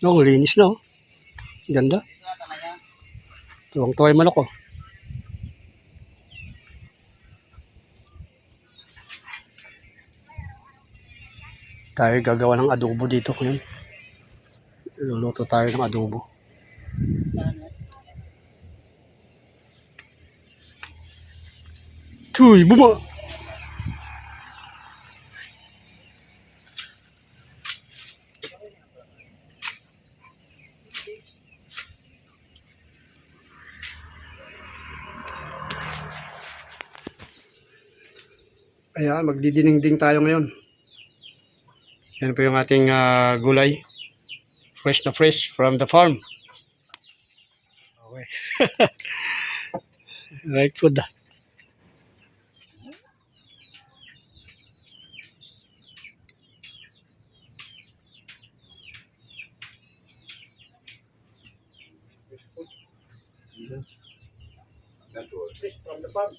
No, linis na oh. Ganda. Tuwang-tuwa yung manok oh. Tayo gagawa ng adobo dito ngayon. Luluto tayo ng adobo. Tuy, buma! Ayan, magdidinengding tayo ngayon. Yan po yung ating ah, gulay. Fresh na fresh from the farm. Okay. right food. That's all. Fresh from the farm.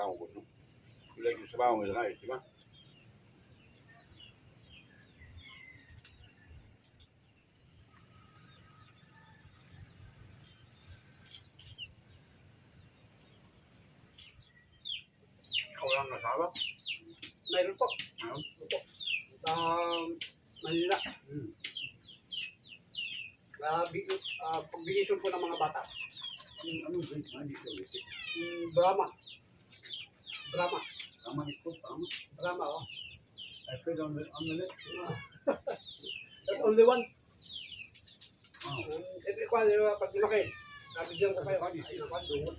Sabaw ko, no? Yung sabaw mo lang di ba? Ikaw lang nasawa? Mayroon po. Meron? Opo. Um, Manila. Hmm. Uh, uh, po ng mga bata. Na dito? Mm, Brahma. Brahma. Tama ito, tama. Brahma, oh. I feel on the, on the left. That's only one. Oh. Ito ko, uh, pag lumaki, nabigyan ko kayo, ay, ayun ako, dungon.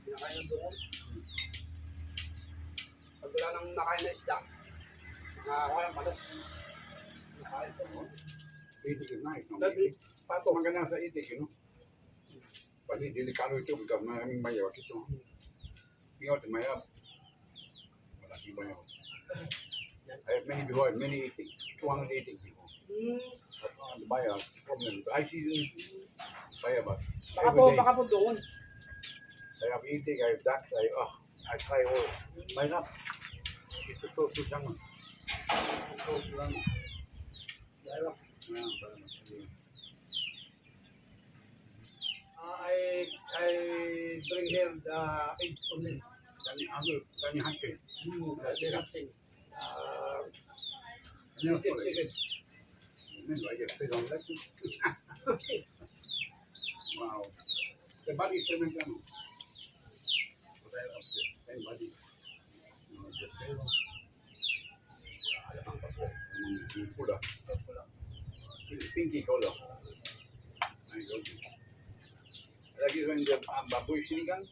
Pinakain ng dungon. Pag wala nang nakain na isda, mga walang palos. Nakain no? Itik is nice, no? Dati, pato. Maganda sa itik, you know? Pati delikado ito, because maraming mayawak ito. Tingnan ito, mayawak. Wala si mayawak. I have many before, many. 200 itik before. Hmm, But uh, the buyer, problem, I season, buyer, but baka po, baka po dungon. I have itik, I have ducks, I, oh, I try all. Mayroon. Ito to, to sama. Ito, to lang. Dahil, Mayroon, parang, ayun. uh, I, I bring here the egg only. Dami, ano, dami hangke. Hmm, that's nothing. Uh, Ano, I. Wow. The body is seven ano? Right up there. Same body. No, the tail. Alam ang kapo. Ang pula. Pinky color. Ay. Lagi ko yung um, baboy sinigang.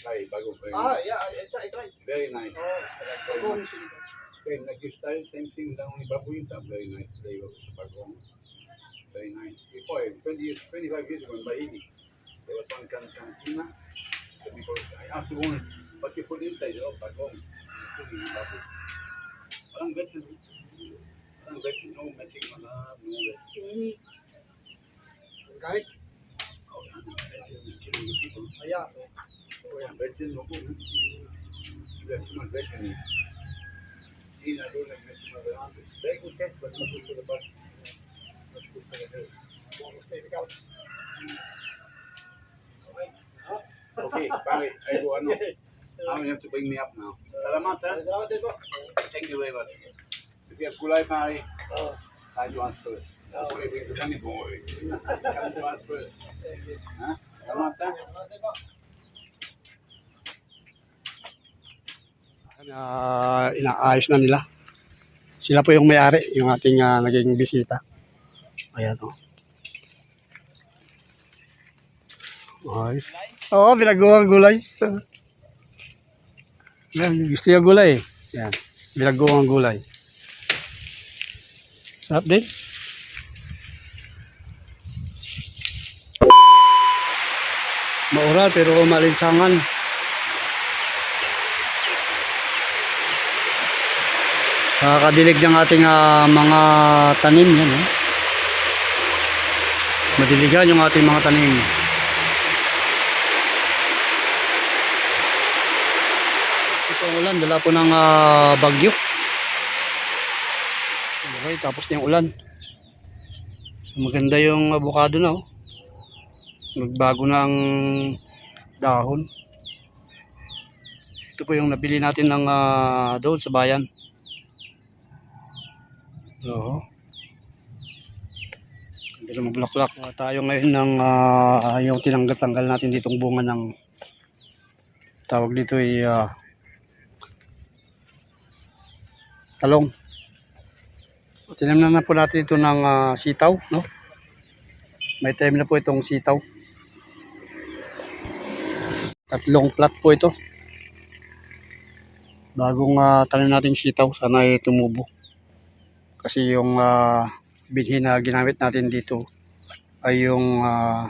Oh. Try bago pa Ah, yun. yeah, I I. Very nice. Oh, bagong sinigang. Okay, nag-style, same thing lang ni baboy sa very nice flavor sa bagong. Very nice. Before, 20 years, 25 years ago in Bahini, there was one can cantina. So because I asked the woman, what you put inside? Oh, bagong. Including baboy. Walang vegetable. Walang vegetable. No messing mga, no Oh, ano, the people. kaya, Oh, yeah, vegetable, no good. There's too much vegetable. Hindi na doon nag-vegetable around. Very good taste, but not good for the body. Not good for the health. ikaw. Okay, pare, I go ano. Now you have to bring me up now. Salamat, ha? Salamat din po. Thank you very much. If you have gulay, pare, Oh, I do ask first. Okay, bring to Danny boy. Come to us first. Ha? Salamat, ha? Ah, inaayos na nila. Sila po yung may-ari, yung ating ah, naging bisita. Ayan o. Ayos. Oo, binagawa ang gulay. Yan, gusto yung gulay eh. Yan, binagawa ang gulay. Sarap din. Maural pero malinsangan. Nakakadilig ng ating ah, mga tanim yan. Eh. Madiligan yung ating mga tanim. Ito ang ulan, dala po ng ah, bagyo. Okay, tapos na yung ulan. Maganda yung avocado na oh. Nagbago na ang dahon. Ito po yung nabili natin ng ah, doon sa bayan. Hindi na magbulaklak. Uh, tayo ngayon ng ah, yung tinanggal-tanggal natin ditong bunga ng tawag dito ay ah, talong. Tinamnan na po natin ito ng ah, sitaw, no? May time na po itong sitaw. Tatlong plat po ito. Bagong uh, tanim nating sitaw, sana ay tumubo. Kasi yung ah, binhi na ginamit natin dito ay yung ah,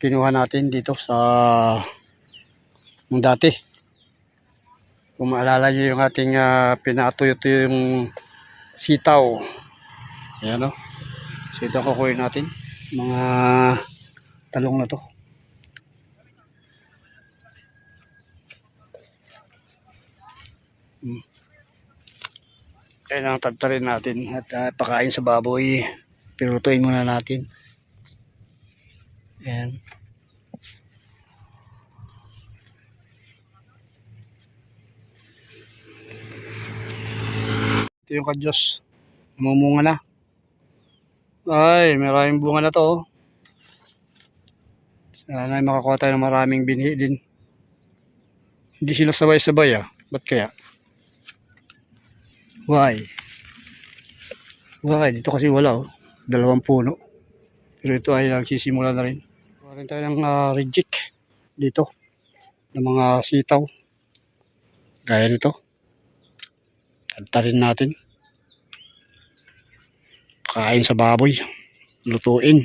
kinuha natin dito sa yung dati. Kung maalala nyo yung ating uh, pinatuyo-tuyo yung sitaw. Ayan o. So ito kukuhin natin. Mga talong na to. Hmm. Kailangan tagtarin natin at ah, pakain sa baboy. Pirutuin muna natin. Ayan. Ito yung kadyos. Namumunga na. Ay, maraming bunga na to. oh. Sana makakuha tayo ng maraming binhi din. Hindi sila sabay-sabay ah. Ba't kaya? Why? Why? Dito kasi wala oh. Dalawang puno. Pero ito ay nagsisimula na rin. Kuha rin tayo ng uh, reject dito. Ng mga sitaw. Gaya nito. Tagtarin natin. Kain sa baboy. Lutuin.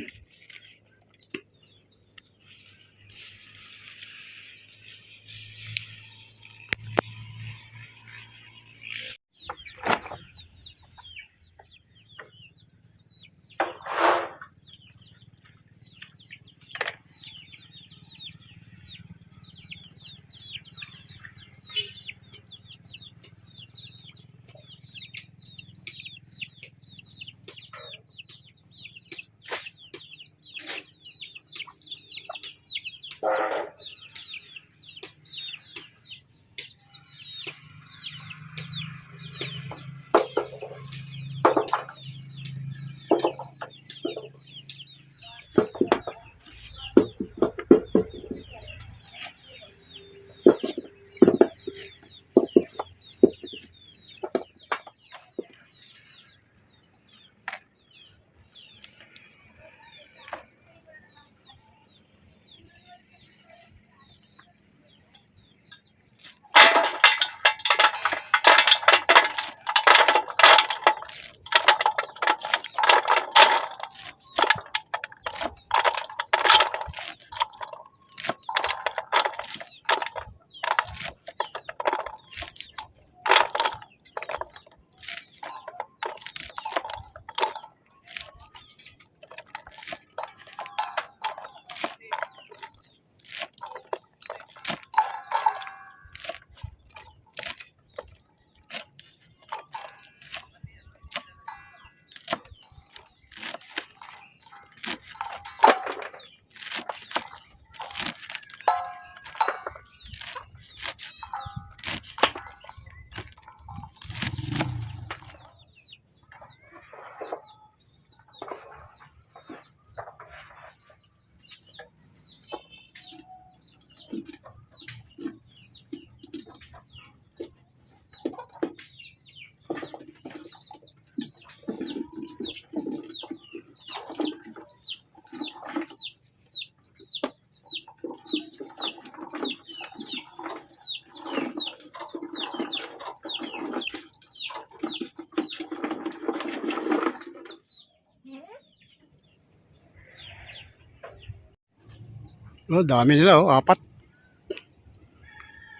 Oh, dami nila oh, apat.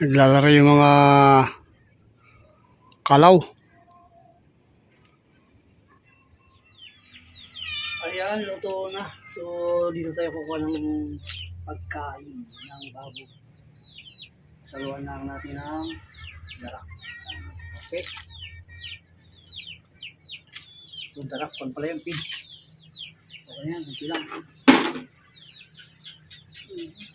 Naglalaro yung mga kalaw. Ayan, luto na. So, dito tayo kukuha ng pagkain ng babo. Saluhan lang natin ng darak. Okay. So, darak pan pala yung fish. Okay yan, lang. Thank you.